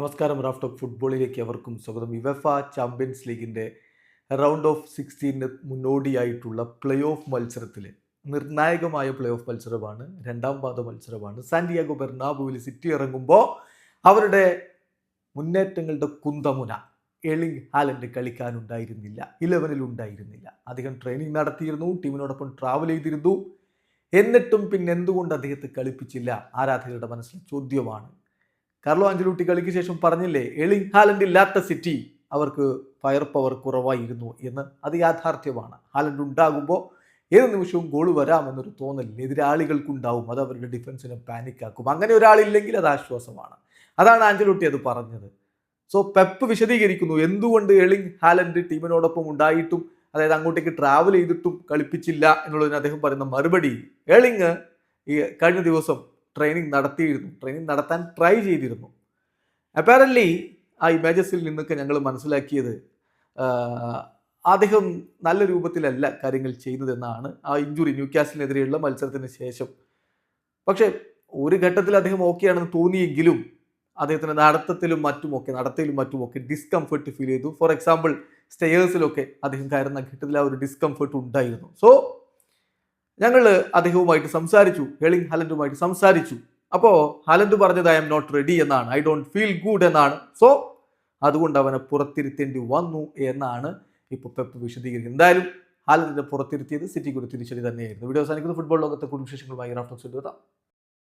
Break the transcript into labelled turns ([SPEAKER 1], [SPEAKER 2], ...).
[SPEAKER 1] നമസ്കാരം raft of ഫുട്ബോളിലേക്ക് അവർക്കും സ്വാഗതം. യുവഫ ചാമ്പ്യൻസ് ലീഗിന്റെ റൗണ്ട് ഓഫ് സിക്സ്റ്റീന് മുന്നോടിയായിട്ടുള്ള പ്ലേ ഓഫ് മത്സരത്തിൽ നിർണായകമായ പ്ലേ ഓഫ് മത്സരമാണ് രണ്ടാം പാദ മത്സരമാണ്. സാന്റിയാഗോ ബെർണാബുവിൽ സിറ്റി ഇറങ്ങുമ്പോൾ അവരുടെ മുന്നേറ്റങ്ങളുടെ കുന്തമുന എളിങ് ഹാലൻഡ് കളിക്കാനുണ്ടായിരുന്നില്ല ഇലവനിൽ ഉണ്ടായിരുന്നില്ല. അധികം ട്രെയിനിങ് നടത്തിയിരുന്നു ടീമിനോടൊപ്പം ട്രാവൽ ചെയ്തിരുന്നു. എന്നിട്ടും പിന്നെ എന്തുകൊണ്ട് അദ്ദേഹത്തെ കളിപ്പിച്ചില്ല? ആരാധകരുടെ മനസ്സിൽ ചോദ്യമാണ് കാർലോ അഞ്ചലൂട്ടി കളിക്ക് ശേഷം പറഞ്ഞില്ലേ എളിങ് ഹാലൻഡ് ഇല്ലാത്ത സിറ്റി അവർക്ക് ഫയർ പവർ കുറവായിരുന്നു എന്ന്. അത് യാഥാർത്ഥ്യമാണ്. ഹാലൻഡ് ഉണ്ടാകുമ്പോൾ ഏത് നിമിഷവും ഗോൾ വരാമെന്നൊരു തോന്നൽ എതിരാളികൾക്കുണ്ടാവും. അത് അവരുടെ ഡിഫൻസിനെ പാനിക്കാക്കും അങ്ങനെ ഒരാളില്ലെങ്കിൽ അത് ആശ്വാസമാണ്. അതാണ് ആഞ്ചലൂട്ടി അത് പറഞ്ഞത്. സോ പെപ്പ് വിശദീകരിക്കുന്നു. എന്തുകൊണ്ട് എളിങ് ഹാലൻഡ് ടീമിനോടൊപ്പം ഉണ്ടായിട്ടും അതായത് അങ്ങോട്ടേക്ക് ട്രാവൽ ചെയ്തിട്ടും കളിപ്പിച്ചില്ല എന്നുള്ളതിന് അദ്ദേഹം പറയുന്ന മറുപടി. എളിങ് ഈ കഴിഞ്ഞ ദിവസം ട്രെയിനിങ് നടത്തിയിരുന്നു. ട്രെയിനിങ് നടത്താൻ ട്രൈ ചെയ്തിരുന്നു. അപ്പാരന്റ്ലി ആ ഇമേജസിൽ നിന്നൊക്കെ ഞങ്ങൾ മനസ്സിലാക്കിയത് അദ്ദേഹം നല്ല രൂപത്തിലല്ല കാര്യങ്ങൾ ചെയ്യുന്നതെന്നാണ്. ആ ഇഞ്ചുറി ന്യൂക്യാസിനെതിരെയുള്ള മത്സരത്തിന് ശേഷം. പക്ഷേ ഒരു ഘട്ടത്തിൽ അദ്ദേഹം ഓക്കെയാണെന്ന് തോന്നിയെങ്കിലും അദ്ദേഹത്തിന് നടത്തത്തിലും മറ്റുമൊക്കെ നടത്തയിലും മറ്റുമൊക്കെ ഡിസ്കംഫർട്ട് ഫീൽ ചെയ്തു. ഫോർ എക്സാമ്പിൾ സ്റ്റേയേഴ്സിലൊക്കെ അദ്ദേഹം കയറുന്ന ഘട്ടത്തിൽ ആ ഒരു ഡിസ്കംഫർട്ട് ഉണ്ടായിരുന്നു. സോ ഞങ്ങൾ അദ്ദേഹവുമായിട്ട് സംസാരിച്ചു. ഹെളിങ് ഹാലൻഡുമായിട്ട് സംസാരിച്ചു. അപ്പോൾ ഹാലൻഡ് പറഞ്ഞത് ഐ എം നോട്ട് റെഡി എന്നാണ്. ഐ ഡോണ്ട് ഫീൽ ഗുഡ് എന്നാണ്. സോ അതുകൊണ്ട് അവനെ പുറത്തിരുത്തേണ്ടി വന്നു എന്നാണ് ഇപ്പോൾ പെപ്പ് വിശദീകരിക്കുന്നത്. എന്തായാലും ഹാലൻഡിനെ പുറത്തിരുത്തിയത് സിറ്റിക്ക് ഒരു തിരിച്ചടി തന്നെയായിരുന്നു. വീഡിയോ അവസാനിക്കുന്ന. ഫുട്ബോൾ ലോകത്തെ കുടുംബ വിശേഷങ്ങളുമായി റാഫ്റ്റോക്സ് എത്താം